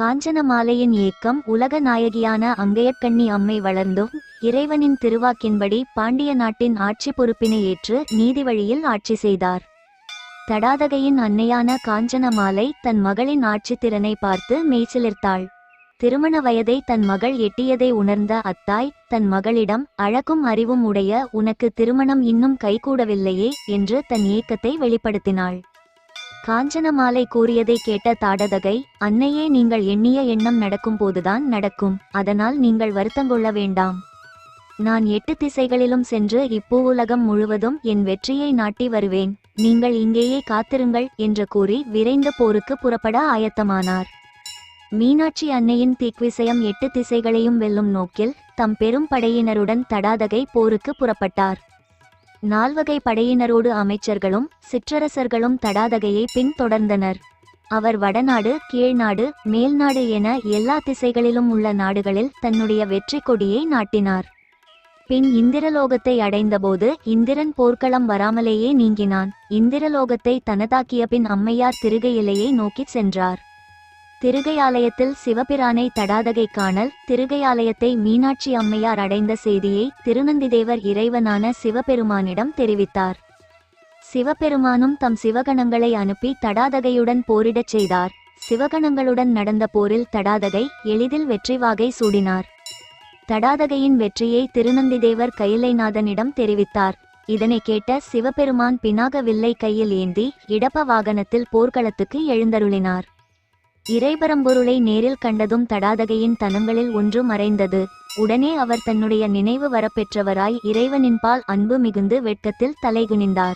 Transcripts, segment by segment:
காஞ்சனமாலையின் இயக்கம் உலக நாயகியான அங்கையக்கண்ணி அம்மை வளர்ந்தும் இறைவனின் திருவாக்கின்படி பாண்டிய நாட்டின் ஆட்சி பொறுப்பினை ஏற்று நீதி வழியில் ஆட்சி செய்தார். தடாதகையின் அன்னையான காஞ்சனமாலை தன் மகளின் ஆட்சித் திறனை பார்த்து மெய்சிலிர்த்தாள் திருமண வயதை தன் மகள் எட்டியதை உணர்ந்த அத்தாய் தன் மகளிடம் அழகும் அறிவும் உடைய உனக்கு திருமணம் இன்னும் கைகூடவில்லையே என்று தன் ஏக்கத்தை வெளிப்படுத்தினாள். காஞ்சனமாலை கூறியதை கேட்ட தாடதகை அன்னையே நீங்கள் எண்ணிய எண்ணம் நடக்கும் போதுதான் நடக்கும் அதனால் நீங்கள் வருத்தங்கொள்ள வேண்டாம். நான் எட்டு திசைகளிலும் சென்று இப்பூவுலகம் முழுவதும் என் வெற்றியை நாட்டி வருவேன். நீங்கள் இங்கேயே காத்திருங்கள் என்று கூறி விரைந்த போருக்கு புறப்பட ஆயத்தமானார். மீனாட்சி அன்னையின் தீக்விசயம் எட்டு திசைகளையும் வெல்லும் நோக்கில் தம் பெரும் படையினருடன் தடாதகை போருக்கு புறப்பட்டார். நால்வகை படையினரோடு அமைச்சர்களும் சிற்றரசர்களும் தடாதகையை பின்தொடர்ந்தனர். அவர் வடநாடு கீழ்நாடு மேல்நாடு என எல்லா திசைகளிலும் உள்ள நாடுகளில் தன்னுடைய வெற்றி கொடியை நாட்டினார். பின் இந்திரலோகத்தை அடைந்தபோது இந்திரன் போர்க்களம் வராமலேயே நீங்கினான். இந்திரலோகத்தை தனதாக்கிய பின் அம்மையார் திருகையிலையை நோக்கிச் சென்றார். திருகையாலயத்தில் சிவபிரானை தடாதகை காணல் திருகையாலயத்தை மீனாட்சி அம்மையார் அடைந்த செய்தியை திருநந்திதேவர் இறைவனான சிவபெருமானிடம் தெரிவித்தார். சிவபெருமானும் தம் சிவகணங்களை அனுப்பி தடாதகையுடன் போரிடச் செய்தார். சிவகணங்களுடன் நடந்த போரில் தடாதகை எளிதில் வெற்றி வாகை சூடினார். தடாதகையின் வெற்றியை திருநந்திதேவர் கையிலைநாதனிடம் தெரிவித்தார். இதனை கேட்ட சிவபெருமான் பினாக வில்லை கையில் ஏந்தி இடப்ப வாகனத்தில் போர்க்களத்துக்கு எழுந்தருளினார். இறைபரம்பொருளை நேரில் கண்டதும் தடாதகையின் தனங்களில் ஒன்று மறைந்தது. உடனே அவர் தன்னுடைய நினைவு வரப்பெற்றவராய் இறைவனின்பால் அன்பு மிகுந்து வெட்கத்தில் தலைகுனிந்தார்.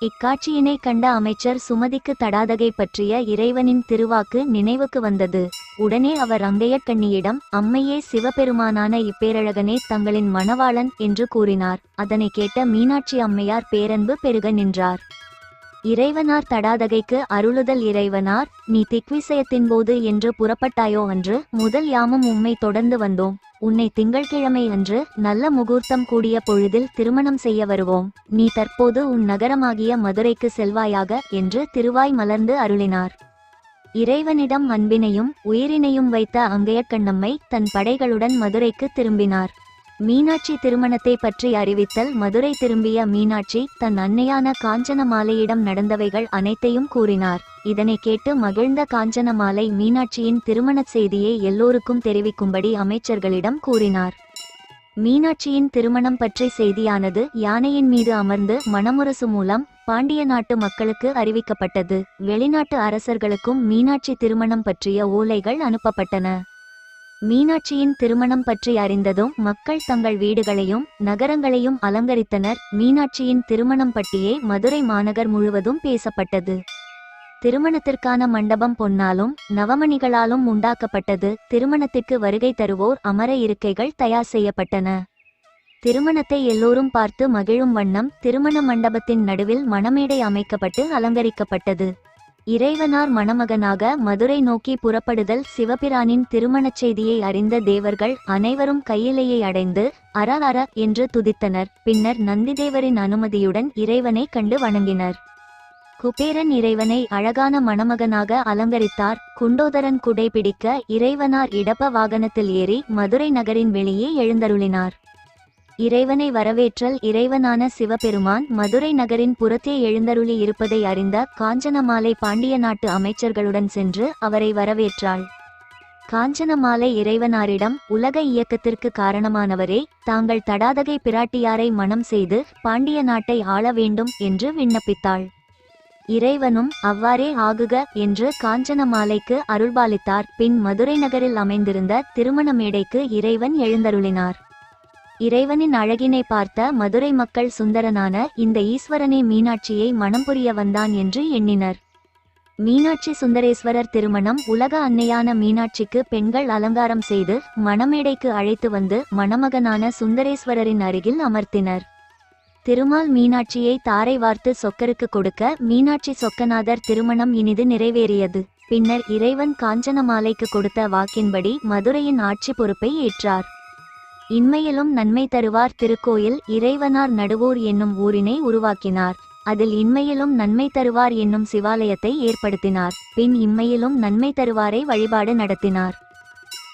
இக்காட்சியினை கண்ட அமைச்சர் சுமதிக்கு தடாதகை பற்றிய இறைவனின் திருவாக்கு நினைவுக்கு வந்தது. உடனே அவர் அங்கையற்கண்ணியிடம் அம்மையே சிவபெருமானான இப்பேரழகனே தங்களின் மணவாளன் என்று கூறினார். அதனை கேட்ட மீனாட்சி அம்மையார் பேரன்பு பெருக நின்றார். இறைவனார் தடாதகைக்கு அருளுதல் இறைவனார் நீ திக்விசயத்தின் போது என்று புறப்பட்டாயோ அன்று முதல் யாமும் உம்மை தொடர்ந்து வந்தோம். உன்னை திங்கள்கிழமை அன்று நல்ல முகூர்த்தம் கூடிய பொழுதில் திருமணம் செய்ய வருவோம். நீ தற்போது உன் நகரமாகிய மதுரைக்கு செல்வாயாக என்று திருவாய் மலர்ந்து அருளினார். இறைவனிடம் அன்பினையும் உயிரினையும் வைத்த அங்கையக்கண்ணம்மை தன் படைகளுடன் மதுரைக்கு திரும்பினார். மீனாட்சி திருமணத்தை பற்றி அறிவித்தல் மதுரை திரும்பிய மீனாட்சி தன் அன்னையான காஞ்சனமாலையிடம் நடந்தவைகள் அனைத்தையும் கூறினார். இதனை கேட்டு மகிழ்ந்த காஞ்சனமாலை மீனாட்சியின் திருமணச் செய்தியை எல்லோருக்கும் தெரிவிக்கும்படி அமைச்சர்களிடம் கூறினார். மீனாட்சியின் திருமணம் பற்றி செய்தியானது யானையின் மீது அமர்ந்து மணமுரசு மூலம் பாண்டிய நாட்டு மக்களுக்கு அறிவிக்கப்பட்டது. வெளிநாட்டு அரசர்களுக்கும் மீனாட்சி திருமணம் பற்றிய ஓலைகள் அனுப்பப்பட்டன. மீனாட்சியின் திருமணம் பற்றி அறிந்ததும் மக்கள் தங்கள் வீடுகளையும் நகரங்களையும் அலங்கரித்தனர். மீனாட்சியின் திருமணம் பற்றியே மதுரை மாநகர் முழுவதும் பேசப்பட்டது. திருமணத்திற்கான மண்டபம் பொன்னாலும் நவமணிகளாலும் உண்டாக்கப்பட்டது. திருமணத்திற்கு வருகை தருவோர் அமர இருக்கைகள் தயார் செய்யப்பட்டன. திருமணத்தை எல்லோரும் பார்த்து மகிழும் வண்ணம் திருமண மண்டபத்தின் நடுவில் மணமேடை அமைக்கப்பட்டு அலங்கரிக்கப்பட்டது. இறைவனார் மணமகனாக மதுரை நோக்கி புறப்படுதல் சிவபிரானின் திருமணச் செய்தியை அறிந்த தேவர்கள் அனைவரும் கையிலேயே அடைந்து அர அர என்று துதித்தனர். பின்னர் நந்திதேவரின் அனுமதியுடன் இறைவனை கண்டு வணங்கினர். குபேரன் இறைவனை அழகான மணமகனாக அலங்கரித்தார். குண்டோதரன் குடை பிடிக்க இறைவனார் இடப்ப வாகனத்தில் ஏறி மதுரை நகரின் வெளியே எழுந்தருளினார். இறைவனை வரவேற்றல் இறைவனான சிவபெருமான் மதுரை நகரின் புறத்தே எழுந்தருளி இருப்பதை அறிந்த காஞ்சனமாலை பாண்டிய நாட்டு அமைச்சர்களுடன் சென்று அவரை வரவேற்றாள். காஞ்சனமாலை இறைவனாரிடம் உலக இயக்கத்திற்கு காரணமானவரே தாங்கள் தடாதகை பிராட்டியாரை மணம் செய்து பாண்டிய நாட்டை ஆள வேண்டும் என்று விண்ணப்பித்தாள். இறைவனும் அவ்வாறே ஆகுக என்று காஞ்சனமாலைக்கு அருள்பாலித்தார். பின் மதுரை நகரில் அமைந்திருந்த திருமண மேடைக்கு இறைவன் எழுந்தருளினார். இறைவனின் அழகினை பார்த்த மதுரை மக்கள் சுந்தரனான இந்த ஈஸ்வரனே மீனாட்சியை மனம் புரிய வந்தான் என்று எண்ணினர். மீனாட்சி சுந்தரேஸ்வரர் திருமணம் உலக அன்னையான மீனாட்சிக்கு பெண்கள் அலங்காரம் செய்து மணமேடைக்கு அழைத்து வந்து மணமகனான சுந்தரேஸ்வரரின் அருகில் அமர்த்தினர். திருமால் மீனாட்சியை தாரை வார்த்து சொக்கருக்கு கொடுக்க மீனாட்சி சொக்கநாதர் திருமணம் இனிது நிறைவேறியது. பின்னர் இறைவன் காஞ்சனமாலைக்கு கொடுத்த வாக்கின்படி மதுரையின் ஆட்சி பொறுப்பை ஏற்றார். இன்மையிலும் நன்மை தருவார் திருக்கோயில் இறைவனார் நடுவோர் என்னும் ஊரினை உருவாக்கினார். அதில் இன்மையிலும் நன்மை தருவார் என்னும் சிவாலயத்தை ஏற்படுத்தினார். பின் இம்மையிலும் நன்மை தருவாரை வழிபாடு நடத்தினார்.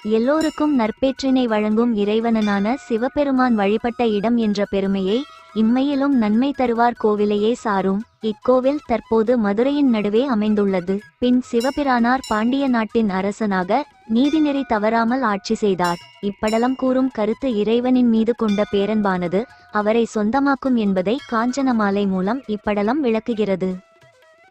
எல்லோருக்கும் நற்பேற்றினை வழங்கும் இறைவனனான சிவபெருமான் வழிபட்ட இடம் என்ற பெருமையை இம்மையிலும் நன்மை தருவார் கோவிலையே சாரும். இக்கோவில் தற்போது மதுரையின் நடுவே அமைந்துள்ளது. பின் சிவபிரானார் பாண்டிய நாட்டின் அரசனாக நீதிநெறி தவறாமல் ஆட்சி செய்தார். இப்படலம் கூறும் கருத்து இறைவனின் மீது கொண்ட பேரன்பானது அவரை சொந்தமாக்கும் என்பதை காஞ்சனமாலை மூலம் இப்படலம் விளக்குகிறது.